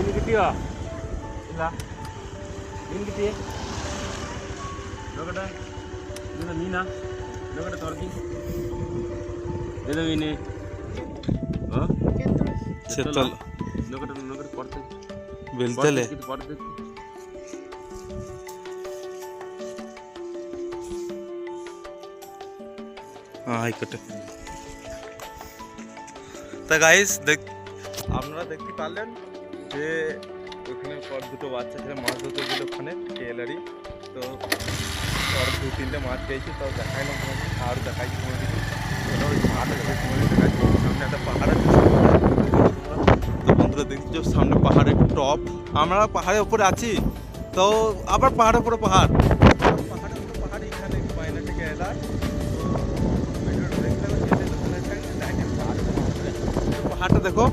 மீன் கிட்டியோ இல்ல மீன் கிட்டி லோகட இந்த மீனா லோகட தரதி எது மீன் ஓ செத்தல் லோகட லோகட படுத்து வெல்தலே படுத்து হাইকোর্টে তা গাইস দেখ আপনারা দেখতে পারলেন যে ওখানে পর দুটো বাচ্চা ছেলে, মাছ ধরতে গেল ওখানে কেলারি তো পর দু তিনটে মাছ পেয়েছি, তাও দেখাইলাম তোমাকে আর দেখাইছি তোমাকে এবার ওই দেখে তোমাকে দেখাচ্ছি সামনে একটা পাহাড় আছে তো বন্ধুরা দেখছ সামনে পাহাড়ের টপ। আমরা পাহাড়ের উপরে আছি, তো আবার পাহাড়ের উপরে পাহাড়। পাহাড়ের উপরে পাহাড় এখানে বাইরে থেকে এলাম পাহাড়টা দেখো।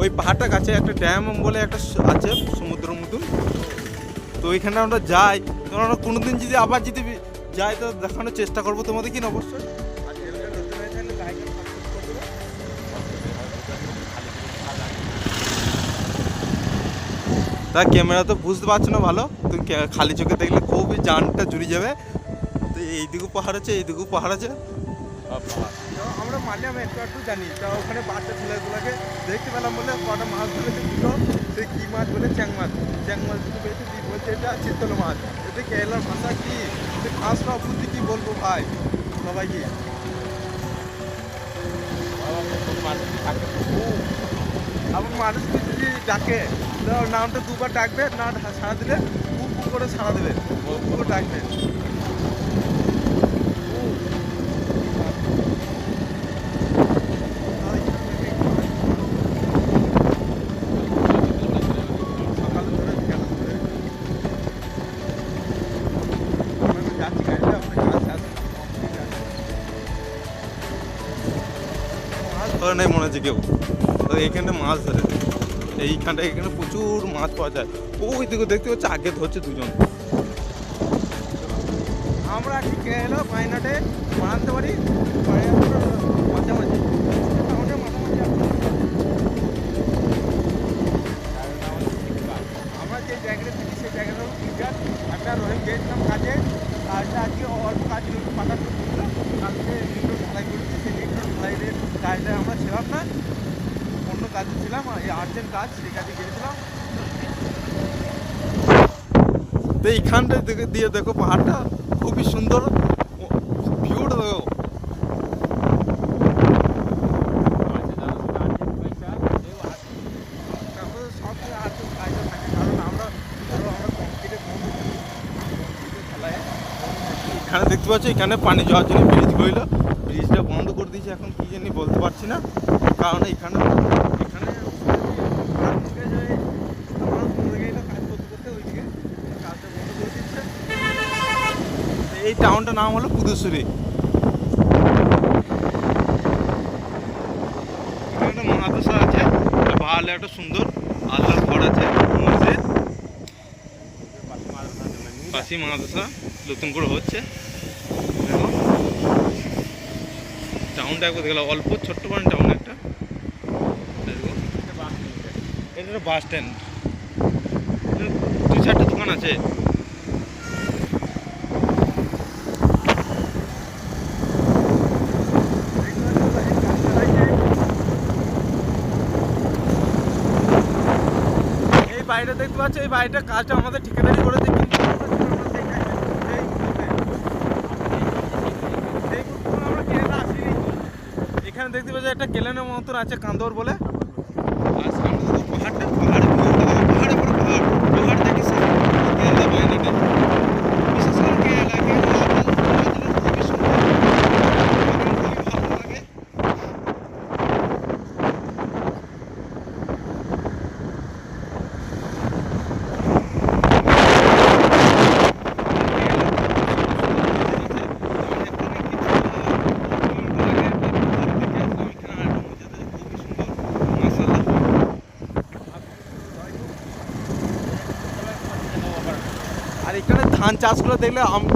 ওই পাহাড়টা কাছে একটা ড্যাম বলে একটা আছে সমুদ্র মতন। তো ওইখানে আমরা যাই। তো আমরা কোনোদিন যদি আবার যদি যাই, তো দেখানোর চেষ্টা করব তোমাদের কিনা অবশ্যই। তা ক্যামেরা তো বুঝতে পারছ না ভালো? তুমি খালি চোখে দেখলে খুবই জানটা জুড়ে যাবে। তো এইদিকেও পাহাড় আছে এইদিকেও পাহাড় আছে। আমরা মাঝে আমি একটু একটু জানি। তা ওখানে বাচ্চা ছেলেগুলোকে দেখতে পেলাম বলে কটা মাছ ধরেছে দুটো সে কী মাছ বলে? চ্যাং মাছ। চ্যাং মাছ দুটো পেয়েছে দিয়ে বলছে, এটা চিত্তল মাছ। এতে কেরালার ভাষা কী? কি খাসরা বুদ্ধি কী বলব ভাই? সবাইকে আবার মানুষ যদি ডাকে নামটা দুবার ডাকবে, না সারা দিলে কু কু করে সারা দেবে। কু কু করে ডাকবে। ধরে নেই মনে হচ্ছে কেউ। তো এইখানটা মাছ ধরে এইখানটা এখানে প্রচুর মাছ পাওয়া যায়। ওই দিকে দেখতে হচ্ছে আগে ধরছে দুজন। আমরা ঠিক এলো মাইনাটে বানাতে পারি মাঝামাঝি টাউনের মাঝামাঝি আছে। আমরা যে জায়গাটা থাকি সেই জায়গাটা হলো ক্রিকেট একটা রহিম গিয়েছিলাম কাজে কাজটা আজকে অল্প কাজ ছিল একটু পাতা করে দিয়েছিলাম কালকে লিন্ডো ঢালাই করেছি সেই লিন্ডো ঢালাইয়ের কাজটা আমরা ছিলাম না। অন্য কাজে ছিলাম এই আর্জেন্ট কাজ, সেই কাজে গিয়েছিলাম। তো এইখানটা দিয়ে দেখো পাহাড়টা, খুবই সুন্দর ভিউটা দেখো এখানে দেখতে পাচ্ছ, এখানে পানি যাওয়ার জন্য ব্রিজ গইল ব্রিজটা বন্ধ করে দিয়েছে, এখন কি জানি বলতে পারছি না। কারণ এখানে এখানে এই টাউনটার নাম হলো এখানে একটা মাদ্রাসা আছে ভালো একটা সুন্দর আল্লাহর ঘর আছে, মসজিদ। পাশে মাদ্রাসা নতুন করে হচ্ছে দেখো টাউনটা একবার দেখলাম অল্প, ছোট্ট মানে টাউন একটা। এটা বাস স্ট্যান্ড দু চারটে দোকান আছে। এই বাড়িটা দেখতে পাচ্ছ? এই বাড়িটা কাজটা আমাদের ঠিকাদারি করেছে, কিন্তু আমরা সেই কাজটা- এই মুহূর্তে। এই মুহূর্তে আমরা কেরালা আসিনি। এখানে দেখতে পাচ্ছি একটা কেলেনের মতন আছে কান্দর বলে। আর সামনে দেখো পাহাড়টা পাহাড় পাহাড়ে বড় পাহাড় পাহাড় দেখে সামনে কেরালা বাইরেটা বিশেষ করে কেরালা কেরালা খুবই সুন্দর আমার খুবই ভালো লাগে আর এখানে ধান চাষগুলো দেখলে আম-